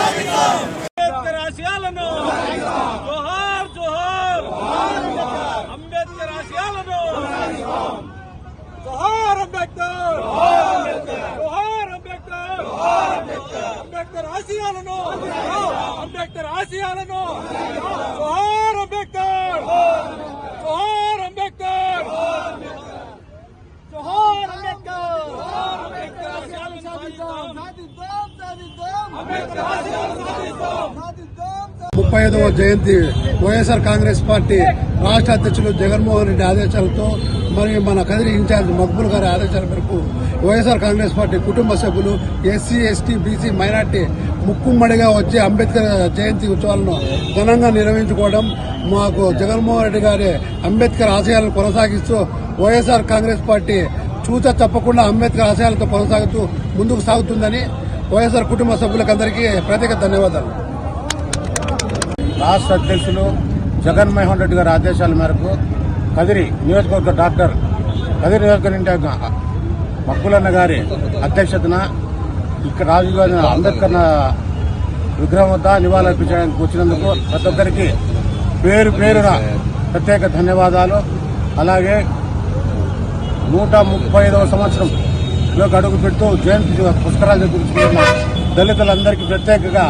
అంబేద్కర్ ఆశయాలను. జోహార్ జోహార్. అంబేద్కర్ ఆశయాలను. జోహార్ అంబేద్కర్. జోహార్ అంబేద్కర్. అంబేద్కర్ ఆశయాలను. అంబేద్కర్ ఆశయాలను. జోహార్ అంబేద్కర్ జోహార్ అంబేద్కర్ జోహార్ అంబేద్కర్ అంబేద్కర్ ఆశయాలను సాధిద్దాం అంబేద్కర్ ఆశయాలను సాధిద్దాం ముప్పై ఐదవ జయంతి వైఎస్ఆర్ కాంగ్రెస్ పార్టీ రాష్ట్ర అధ్యక్షులు జగన్మోహన్ రెడ్డి ఆదేశాలతో మరియు మన కదిరి ఇన్ఛార్జ్ మక్బుల్ గారి ఆదేశాల మేరకు వైఎస్ఆర్ కాంగ్రెస్ పార్టీ కుటుంబ సభ్యులు ఎస్సీ ఎస్టీ బీసీ మైనార్టీ ముక్కుమ్మడిగా వచ్చే అంబేద్కర్ జయంతి ఉత్సవాలను ఘనంగా నిర్వహించుకోవడం మాకు జగన్మోహన్ రెడ్డి గారి అంబేద్కర్ ఆశయాలను కొనసాగిస్తూ వైఎస్ఆర్ కాంగ్రెస్ పార్టీ చూత తప్పకుండా అంబేద్కర్ ఆశయాలతో కొనసాగుతూ ముందుకు సాగుతుందని వైఎస్ఆర్ కుటుంబ సభ్యులకందరికీ ప్రత్యేక ధన్యవాదాలు. రాష్ట్ర అధ్యక్షులు జగన్మోహన్ రెడ్డి గారి ఆదేశాల మేరకు కదిరి నియోజకవర్గ డాక్టర్ కదిరి నియోజకవర్గ మక్కులన్న గారి అధ్యక్షతన ఇక్కడ రాజీవ్ గాంధీ అంబేద్కర్ విగ్రహం వద్ద నివాళులర్పించడానికి వచ్చినందుకు ప్రతి ఒక్కరికి పేరు పేరున ప్రత్యేక ధన్యవాదాలు. అలాగే నూట ముప్పై ఐదవ సంవత్సరం సంవత్సరంలోకి అడుగు పెడుతూ జయంతి పుష్కరాలు జరుపుకుంటున్న దళితులందరికీ ప్రత్యేకంగా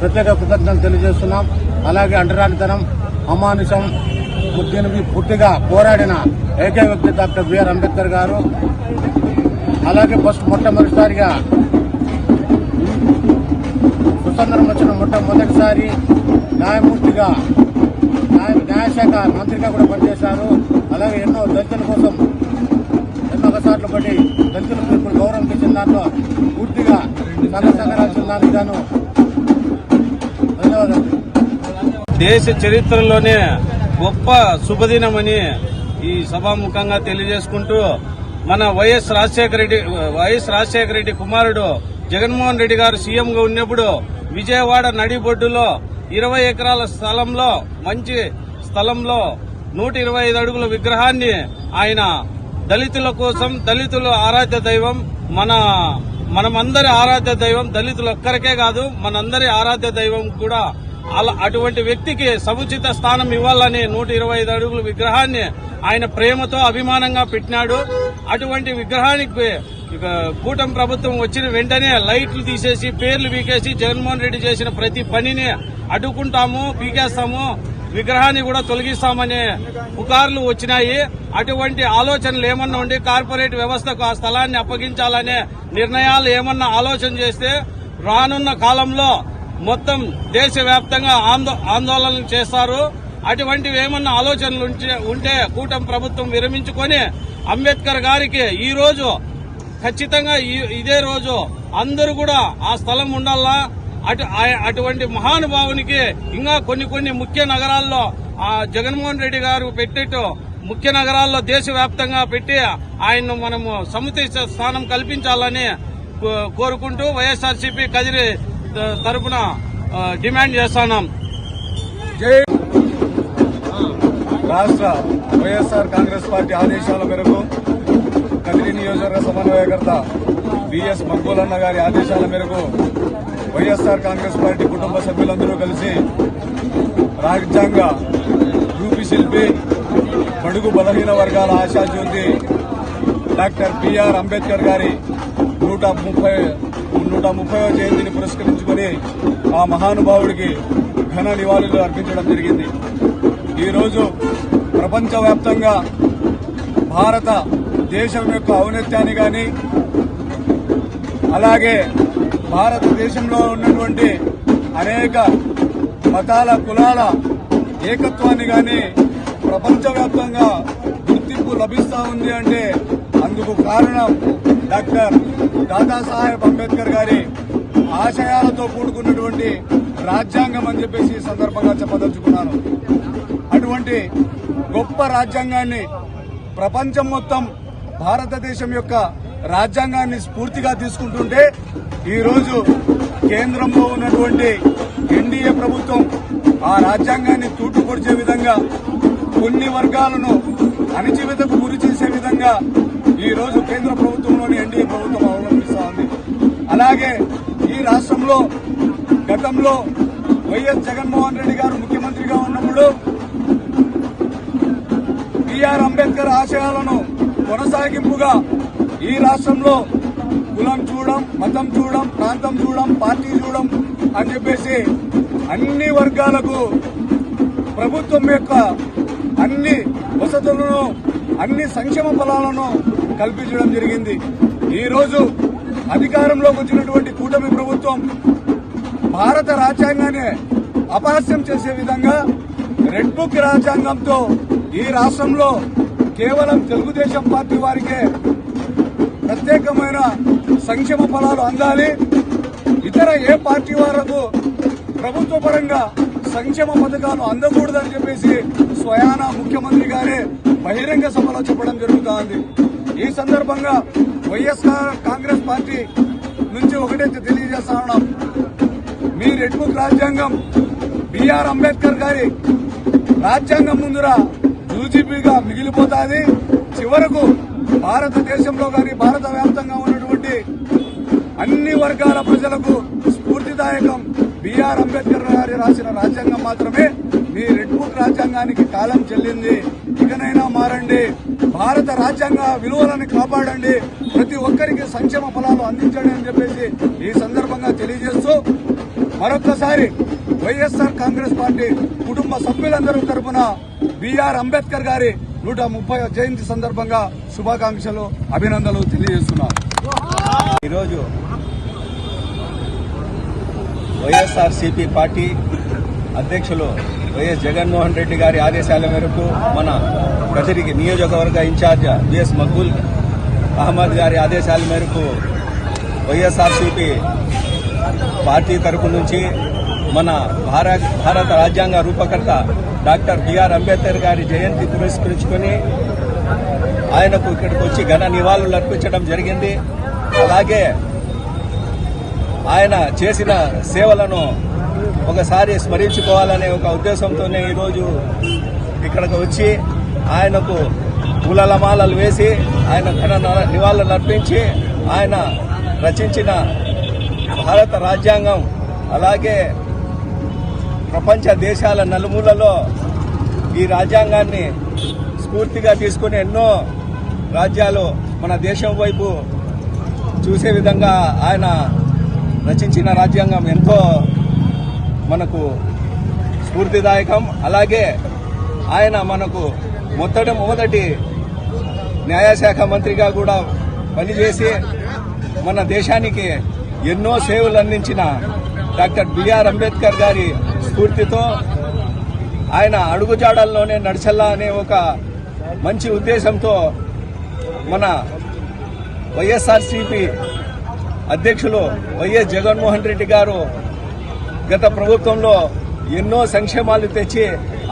ప్రత్యేక కృతజ్ఞతలు తెలియజేస్తున్నాం. అలాగే అంటరానితనం అమానుషం దీనికి పూర్తిగా పోరాడిన ఏకైక వ్యక్తి డాక్టర్ బిఆర్ అంబేద్కర్ గారు. అలాగే ఫస్ట్ మొట్టమొదటిసారిగా స్వతంత్రం వచ్చిన మొట్టమొదటిసారి న్యాయమూర్తిగా న్యాయ న్యాయశాఖ మంత్రిగా కూడా పనిచేశారు. అలాగే ఎన్నో దళితుల కోసం ఎన్నో సార్లు పడి దళితులకు ఇప్పుడు గౌరవం ఇచ్చిన దాంట్లో పూర్తిగా సన్నసగరాల్సిన దానికి గాను ధన్యవాదాలు. దేశ చరిత్రలోనే గొప్ప శుభదినమని ఈ సభాముఖంగా తెలియజేసుకుంటూ మన వైఎస్ రాజశేఖర రెడ్డి వైఎస్ రాజశేఖర రెడ్డి కుమారుడు జగన్మోహన్ రెడ్డి గారు సీఎంగా ఉన్నప్పుడు విజయవాడ నడిబొడ్డులో ఇరవై ఎకరాల స్థలంలో మంచి స్థలంలో నూట ఇరవై ఐదు అడుగుల విగ్రహాన్ని ఆయన దళితుల కోసం దళితుల ఆరాధ్య దైవం మన మనమందరి ఆరాధ్య దైవం దళితులు ఒక్కరికే కాదు మనందరి ఆరాధ్య దైవం కూడా అలా అటువంటి వ్యక్తికి సముచిత స్థానం ఇవ్వాలని నూట ఇరవై ఐదు అడుగుల విగ్రహాన్ని ఆయన ప్రేమతో అభిమానంగా పెట్టినాడు. అటువంటి విగ్రహానికి కూటమి ప్రభుత్వం వచ్చిన వెంటనే లైట్లు తీసేసి పేర్లు వీకేసి జగన్మోహన్ రెడ్డి చేసిన ప్రతి పనిని అడ్డుకుంటాము పీకేస్తాము. విగ్రహాన్ని కూడా తొలగిస్తామనే పుకార్లు వచ్చినాయి. అటువంటి ఆలోచనలు ఏమన్నా ఉండి కార్పొరేట్ వ్యవస్థకు ఆ స్థలాన్ని అప్పగించాలనే నిర్ణయాలు ఏమన్నా ఆలోచన చేస్తే రానున్న కాలంలో మొత్తం దేశవ్యాప్తంగా ఆందో ఆందోళనలు చేస్తారు. అటువంటివి ఏమన్నా ఆలోచనలు ఉంటే- ఉంటే కూటమి ప్రభుత్వం విరమించుకొని అంబేద్కర్ గారికి ఈ రోజు ఖచ్చితంగా ఈ- ఇదే రోజు అందరూ కూడా ఆ స్థలం ఉండాలా? అటు అటువంటి మహానుభావునికి ఇంకా కొన్ని కొన్ని ముఖ్య నగరాల్లో ఆ జగన్మోహన్ రెడ్డి గారు పెట్టేట్టు ముఖ్య నగరాల్లో దేశవ్యాప్తంగా పెట్టి ఆయన్ను మనము సముచిత స్థానం కల్పించాలని కో- కోరుకుంటూ వైఎస్ఆర్సీపీ కదిరి త- తరపున డిమాండ్ చేస్తున్నాం. రాష్ట్ర వైఎస్ఆర్ కాంగ్రెస్ పార్టీ ఆదేశాల మేరకు కదిరి నియోజకవర్గ సమన్వయకర్త బిఎస్ మంగోలన్న గారి ఆదేశాల మేరకు వైఎస్ఆర్ కాంగ్రెస్ పార్టీ కుటుంబ సభ్యులందరూ కలిసి రాజ్యాంగ యూపీ శిల్పి బడుగు బలహీన వర్గాల ఆశాజ్యోతి డాక్టర్ బిఆర్ అంబేద్కర్ గారి నూట ముప్పై నూట ముప్పైవ జయంతిని పురస్కరించుకొని ఆ మహానుభావుడికి ఘన నివాళులు అర్పించడం జరిగింది. ఈరోజు ప్రపంచవ్యాప్తంగా భారత దేశం యొక్క ఔన్నత్యాన్ని కానీ అలాగే భారతదేశంలో ఉన్నటువంటి అనేక మతాల కులాల ఏకత్వాన్ని కానీ ప్రపంచవ్యాప్తంగా గుర్తింపు లభిస్తా ఉంది అంటే అందుకు కారణం డాక్టర్ దాదాసాహెబ్ అంబేద్కర్ గారి ఆశయాలతో కూడుకున్నటువంటి రాజ్యాంగం అని చెప్పేసి సందర్భంగా చెప్పదలుచుకున్నాను. అటువంటి గొప్ప రాజ్యాంగాన్ని ప్రపంచం మొత్తం భారతదేశం యొక్క రాజ్యాంగాన్ని స్ఫూర్తిగా తీసుకుంటుంటే ఈరోజు కేంద్రంలో ఉన్నటువంటి ఎన్డీఏ ప్రభుత్వం ఆ రాజ్యాంగాన్ని తూటుపొడిచే విధంగా కొన్ని వర్గాలను అణిచివేతకు గురి చేసే విధంగా ఈరోజు కేంద్ర ప్రభుత్వంలోని ఎన్డీఏ ప్రభుత్వం అవలంబిస్తా ఉంది. అలాగే రాష్ట్రంలో గతంలో వైఎస్ జగన్మోహన్ రెడ్డి గారు ముఖ్యమంత్రిగా ఉన్నప్పుడు బిఆర్ అంబేద్కర్ ఆశయాలను కొనసాగింపుగా ఈ రాష్ట్రంలో కులం చూడం మతం చూడం ప్రాంతం చూడం పార్టీ చూడం అని చెప్పేసి అన్ని వర్గాలకు ప్రభుత్వం యొక్క అన్ని వసతులను అన్ని సంక్షేమ ఫలాలను కల్పించడం జరిగింది. ఈరోజు అధికారంలోకి వచ్చినటువంటి కూటమి ప్రభుత్వం భారత రాజ్యాంగాన్ని అపహాస్యం చేసే విధంగా రెడ్ బుక్ రాజ్యాంగంతో ఈ రాష్ట్రంలో కేవలం తెలుగుదేశం పార్టీ వారికే ప్రత్యేకమైన సంక్షేమ ఫలాలు అందాలి. ఇతర ఏ పార్టీ వారకు ప్రభుత్వ పరంగా సంక్షేమ పథకాలు అందకూడదని చెప్పేసి స్వయాన ముఖ్యమంత్రి గారే బహిరంగ సభలో చెప్పడం జరుగుతోంది. ఈ సందర్భంగా వైఎస్ఆర్ కాంగ్రెస్ పార్టీ నుంచి ఒకటే తెలియజేస్తా ఉన్నాం. మీ రెడ్ బుక్ రాజ్యాంగం బిఆర్ అంబేద్కర్ గారి రాజ్యాంగం ముందర యూజీపీగా మిగిలిపోతాది. చివరకు భారతదేశంలో కానీ భారత వ్యాప్తంగా ఉన్నటువంటి అన్ని వర్గాల ప్రజలకు స్ఫూర్తిదాయకం బిఆర్ అంబేద్కర్ గారి రాసిన రాజ్యాంగం మాత్రమే. మీ రెడ్ బుక్ రాజ్యాంగానికి కాలం చెల్లింది. ఇకనైనా మారండి. భారత రాజ్యాంగ విలువలను కాపాడండి. ప్రతి ఒక్కరికి సంక్షేమ ఫలాలు అందించండి అని చెప్పేసి ఈ సందర్భంగా తెలియజేస్తూ మరొక్కసారి వైఎస్ఆర్ కాంగ్రెస్ పార్టీ కుటుంబ సభ్యులందరూ తరపున బిఆర్ అంబేద్కర్ గారి నూట ముప్పై జయంతి సందర్భంగా శుభాకాంక్షలు అభినందనలు తెలియజేస్తున్నారు ఈరోజు వైఎస్ఆర్సీపీ పార్టీ అధ్యక్షులు వైఎస్ జగన్మోహన్ రెడ్డి గారి ఆదేశాల మేరకు మన కదిరికి నియోజకవర్గ ఇన్ఛార్జ్ బిఎస్ మక్బుల్ అహ్మద్ గారి ఆదేశాల మేరకు వైఎస్ఆర్సీపీ పార్టీ తరపు నుంచి మన భారత భారత రాజ్యాంగ రూపకర్త డాక్టర్ బిఆర్ అంబేద్కర్ గారి జయంతి పురస్కరించుకొని ఆయనకు ఇక్కడికి వచ్చి ఘన నివాళులు అర్పించడం జరిగింది. అలాగే ఆయన చేసిన సేవలను ఒకసారి స్మరించుకోవాలనే ఒక ఉద్దేశంతోనే ఈరోజు ఇక్కడికి వచ్చి ఆయనకు పూలలమాలలు వేసి ఆయన ఘన నివాళులు అర్పించి ఆయన రచించిన భారత రాజ్యాంగం అలాగే ప్రపంచ దేశాల నలుమూలలో ఈ రాజ్యాంగాన్ని స్ఫూర్తిగా తీసుకుని ఎన్నో రాజ్యాలు మన దేశం వైపు చూసే విధంగా ఆయన రచించిన రాజ్యాంగం ఎంతో మనకు స్ఫూర్తిదాయకం. అలాగే ఆయన మనకు మొదటి మొదటి న్యాయశాఖ మంత్రిగా కూడా పనిచేసి మన దేశానికి ఎన్నో సేవలు అందించిన డాక్టర్ బిఆర్ అంబేద్కర్ గారి స్ఫూర్తితో ఆయన అడుగుజాడల్లోనే నడిచల్లా అనే ఒక మంచి ఉద్దేశంతో మన వైఎస్ఆర్సీపీ అధ్యక్షులు వైఎస్ జగన్మోహన్ రెడ్డి గారు గత ప్రభుత్వంలో ఎన్నో సంక్షేమాలు తెచ్చి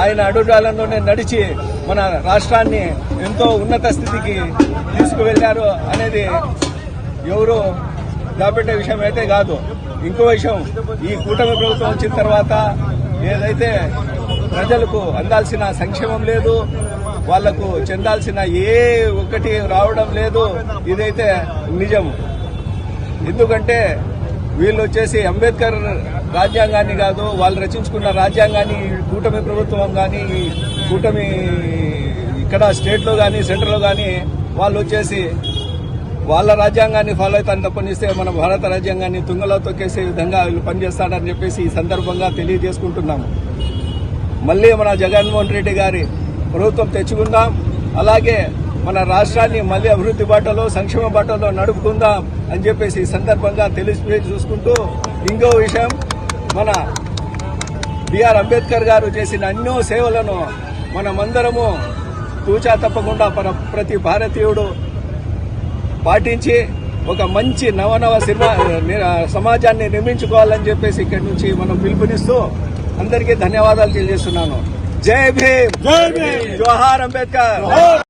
ఆయన అడుగుజాడల్లోనే నడిచి మన రాష్ట్రాన్ని ఎంతో ఉన్నత స్థితికి తీసుకువెళ్ళారు అనేది ఎవరు దాపెట్టే విషయం అయితే కాదు. ఇంకో విషయం ఈ కూటమి ప్రభుత్వం వచ్చిన తర్వాత ఏదైతే ప్రజలకు అందాల్సిన సంక్షేమం లేదు వాళ్ళకు చెందాల్సిన ఏ ఒక్కటి రావడం లేదు ఇదైతే నిజం. ఎందుకంటే వీళ్ళు వచ్చేసి అంబేద్కర్ రాజ్యాంగాన్ని కాదు వాళ్ళు రచించుకున్న రాజ్యాంగాన్ని కూటమి ప్రభుత్వం కానీ ఈ కూటమి ఇక్కడ స్టేట్లో కానీ సెంటర్లో కానీ వాళ్ళు వచ్చేసి వాళ్ళ రాజ్యాంగాన్ని ఫాలో అవుతాను తప్పనిస్తే మన భారత రాజ్యాంగాన్ని తుంగలో తొక్కేసే విధంగా వీళ్ళు పనిచేస్తాడని చెప్పేసి ఈ సందర్భంగా తెలియజేసుకుంటున్నాము. మళ్ళీ మన జగన్మోహన్ రెడ్డి గారి ప్రభుత్వం తెచ్చుకుందాం. అలాగే మన రాష్ట్రాన్ని మళ్ళీ అభివృద్ధి బాటలో సంక్షేమ బాటలో నడుపుకుందాం అని చెప్పేసి ఈ సందర్భంగా తెలిసి చూసుకుంటూ ఇంకో విషయం మన బిఆర్ అంబేద్కర్ గారు చేసిన ఎన్నో సేవలను మనమందరము తూచా తప్పకుండా మన ప్రతి భారతీయుడు పాటించి ఒక మంచి నవనవ సినిమా సమాజాన్ని నిర్మించుకోవాలని చెప్పేసి ఇక్కడి నుంచి మనం పిలుపునిస్తూ అందరికీ ధన్యవాదాలు తెలియజేస్తున్నాను. జై భీమ్! జోహార్ అంబేద్కర్!